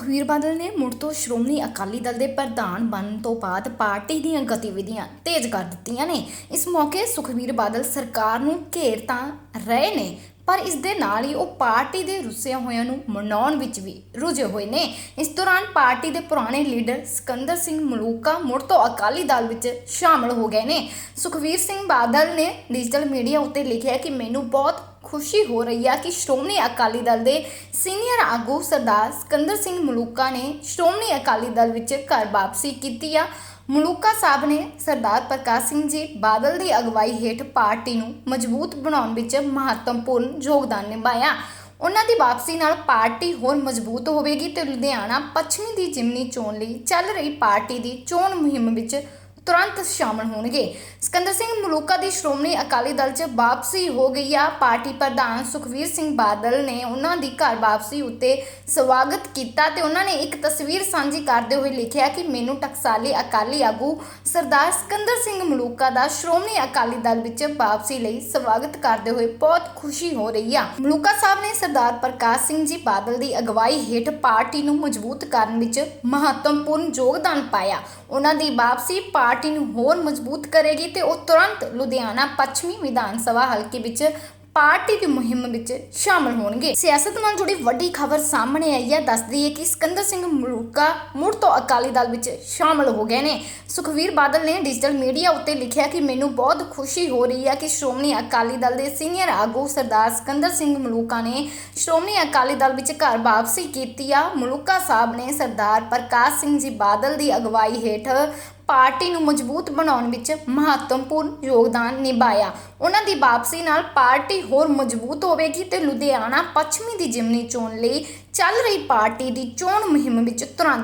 ਸੁਖਬੀਰ ਬਾਦਲ ਨੇ ਮੁੜ ਤੋਂ ਸ਼੍ਰੋਮਣੀ ਅਕਾਲੀ ਦਲ ਦੇ ਪ੍ਰਧਾਨ ਬਣਨ ਤੋਂ ਬਾਅਦ ਪਾਰਟੀ ਦੀਆਂ ਗਤੀਵਿਧੀਆਂ ਤੇਜ਼ ਕਰ ਦਿੱਤੀਆਂ ਨੇ। ਇਸ ਮੌਕੇ ਸੁਖਬੀਰ ਬਾਦਲ ਸਰਕਾਰ ਨੂੰ ਘੇਰ ਤਾਂ ਰਹੇ ਨੇ ਪਰ ਇਸ ਦੇ ਨਾਲ ਹੀ ਉਹ ਪਾਰਟੀ ਦੇ ਰੁੱਸਿਆ ਹੋਇਆਂ ਨੂੰ ਮਨਾਉਣ ਵਿੱਚ ਵੀ ਰੁੱਝੇ ਹੋਏ ਨੇ। ਇਸ ਦੌਰਾਨ ਪਾਰਟੀ ਦੇ ਪੁਰਾਣੇ ਲੀਡਰ ਸਿਕੰਦਰ ਸਿੰਘ ਮਲੂਕਾ ਮੁੜ ਤੋਂ ਅਕਾਲੀ ਦਲ ਵਿੱਚ ਸ਼ਾਮਲ ਹੋ ਗਏ ਨੇ। ਸੁਖਬੀਰ ਸਿੰਘ ਬਾਦਲ ਨੇ ਡਿਜੀਟਲ ਮੀਡੀਆ ਉੱਤੇ ਲਿਖਿਆ ਕਿ ਮੈਨੂੰ ਬਹੁਤ ਖੁਸ਼ੀ ਹੋ ਰਹੀ ਆ ਕਿ ਸ਼੍ਰੋਮਣੀ ਅਕਾਲੀ ਦਲ ਦੇ ਸੀਨੀਅਰ ਆਗੂ ਸਰਦਾਰ ਸਿਕੰਦਰ ਸਿੰਘ ਮਲੂਕਾ ਨੇ ਸ਼੍ਰੋਮਣੀ ਅਕਾਲੀ ਦਲ ਵਿੱਚ ਘਰ ਵਾਪਸੀ ਕੀਤੀ ਆ। ਮਲੂਕਾ ਸਾਹਿਬ ਨੇ ਸਰਦਾਰ ਪ੍ਰਕਾਸ਼ ਸਿੰਘ ਜੀ ਬਾਦਲ ਦੀ ਅਗਵਾਈ ਹੇਠ ਪਾਰਟੀ ਨੂੰ ਮਜ਼ਬੂਤ ਬਣਾਉਣ ਵਿੱਚ ਮਹੱਤਵਪੂਰਨ ਯੋਗਦਾਨ ਨਿਭਾਇਆ। ਉਹਨਾਂ ਦੀ ਵਾਪਸੀ ਨਾਲ ਪਾਰਟੀ ਹੋਰ ਮਜ਼ਬੂਤ ਹੋਵੇਗੀ ਤੇ ਲੁਧਿਆਣਾ ਪੱਛਮੀ ਦੀ ਜਿਮਨੀ ਚੋਣ ਲਈ ਚੱਲ ਰਹੀ ਪਾਰਟੀ ਦੀ ਚੋਣ ਮੁਹਿੰਮ ਵਿੱਚ ਤੁਰੰਤ ਸ਼ਾਮਲ ਹੋਣਗੇ। ਸਿਕੰਦਰ ਸਿੰਘ ਮਲੂਕਾ ਦੀ ਸ਼੍ਰੋਮਣੀ ਅਕਾਲੀ ਦਲ 'ਚ ਵਾਪਸੀ ਹੋ ਗਈ ਆ। ਪਾਰਟੀ ਪ੍ਰਧਾਨ ਸੁਖਵੀਰ ਸਿੰਘ ਬਾਦਲ ਨੇ ਉਹਨਾਂ ਦੀ ਘਰ ਵਾਪਸੀ ਉੱਤੇ ਸਵਾਗਤ ਕੀਤਾ ਤੇ ਉਹਨਾਂ ਨੇ ਇੱਕ ਤਸਵੀਰ ਸਾਂਝੀ ਕਰਦੇ ਹੋਏ ਲਿਖਿਆ ਕਿ ਮੈਨੂੰ ਟਕਸਾਲੀ ਅਕਾਲੀ ਆਗੂ ਸਰਦਾਰ ਸਿਕੰਦਰ ਸਿੰਘ ਮਲੂਕਾ ਦਾ ਸ਼੍ਰੋਮਣੀ ਅਕਾਲੀ ਦਲ ਵਿੱਚ ਵਾਪਸੀ ਲਈ ਸਵਾਗਤ ਕਰਦੇ ਹੋਏ ਬਹੁਤ ਖੁਸ਼ੀ ਹੋ ਰਹੀ ਆ। ਮਲੂਕਾ ਸਾਹਿਬ ਨੇ ਸਰਦਾਰ ਪ੍ਰਕਾਸ਼ ਸਿੰਘ ਜੀ ਬਾਦਲ ਦੀ ਅਗਵਾਈ ਹੇਠ ਪਾਰਟੀ ਨੂੰ ਮਜ਼ਬੂਤ ਕਰਨ ਵਿੱਚ ਮਹੱਤਵਪੂਰਨ ਯੋਗਦਾਨ ਪਾਇਆ। ਉਹਨਾਂ ਦੀ ਵਾਪਸੀ ਪਾਰਟੀ ਨੂੰ ਹੋਰ ਮਜ਼ਬੂਤ ਕਰੇਗੀ ਤੇ ਉਹ ਤੁਰੰਤ ਲੁਧਿਆਣਾ ਪੱਛਮੀ ਵਿਧਾਨ ਸਭਾ ਹਲਕੇ ਵਿੱਚ ਪਾਰਟੀ ਦੀ ਮੁਹਿੰਮ ਵਿੱਚ ਸ਼ਾਮਲ ਹੋਣਗੇ। ਸਿਆਸਤ ਨਾਲ ਜੁੜੀ ਵੱਡੀ ਖਬਰ ਸਾਹਮਣੇ ਆਈ ਹੈ। ਦੱਸਦੀ ਹੈ ਕਿ ਸਿਕੰਦਰ ਸਿੰਘ ਮਲੂਕਾ ਮੁੜ ਤੋਂ ਅਕਾਲੀ ਦਲ ਵਿੱਚ ਸ਼ਾਮਲ ਹੋ ਗਏ ਨੇ। ਸੁਖਵੀਰ ਬਾਦਲ ਨੇ ਡਿਜੀਟਲ ਮੀਡੀਆ ਉੱਤੇ ਲਿਖਿਆ ਕਿ ਮੈਨੂੰ ਬਹੁਤ ਖੁਸ਼ੀ ਹੋ ਰਹੀ ਹੈ ਕਿ ਸ਼੍ਰੋਮਣੀ ਅਕਾਲੀ ਦਲ ਦੇ ਸੀਨੀਅਰ ਆਗੂ ਸਰਦਾਰ ਸਿਕੰਦਰ ਸਿੰਘ ਮਲੂਕਾ ਨੇ ਸ਼੍ਰੋਮਣੀ ਅਕਾਲੀ ਦਲ ਵਿੱਚ ਘਰ ਵਾਪਸੀ ਕੀਤੀ ਆ। ਮਲੂਕਾ ਸਾਹਿਬ ਨੇ ਸਰਦਾਰ ਪ੍ਰਕਾਸ਼ ਸਿੰਘ ਜੀ ਬਾਦਲ ਦੀ ਅਗਵਾਈ ਹੇਠ ਪਾਰਟੀ ਨੂੰ ਮਜ਼ਬੂਤ ਬਣਾਉਣ ਵਿੱਚ ਮਹੱਤਵਪੂਰਨ ਯੋਗਦਾਨ ਨਿਭਾਇਆ। ਉਹਨਾਂ ਦੀ ਵਾਪਸੀ ਨਾਲ ਪਾਰਟੀ ਹੋਰ ਮਜ਼ਬੂਤ ਹੋਵੇਗੀ ਤੇ ਲੁਧਿਆਣਾ ਪੱਛਮੀ ਦੀ ਜਿਮਨੀ ਚੋਣ ਲਈ ਚੱਲ ਰਹੀ ਪਾਰਟੀ ਦੀ ਚੋਣ ਮੁਹਿੰਮ ਵਿੱਚ ਤੁਰੰਤ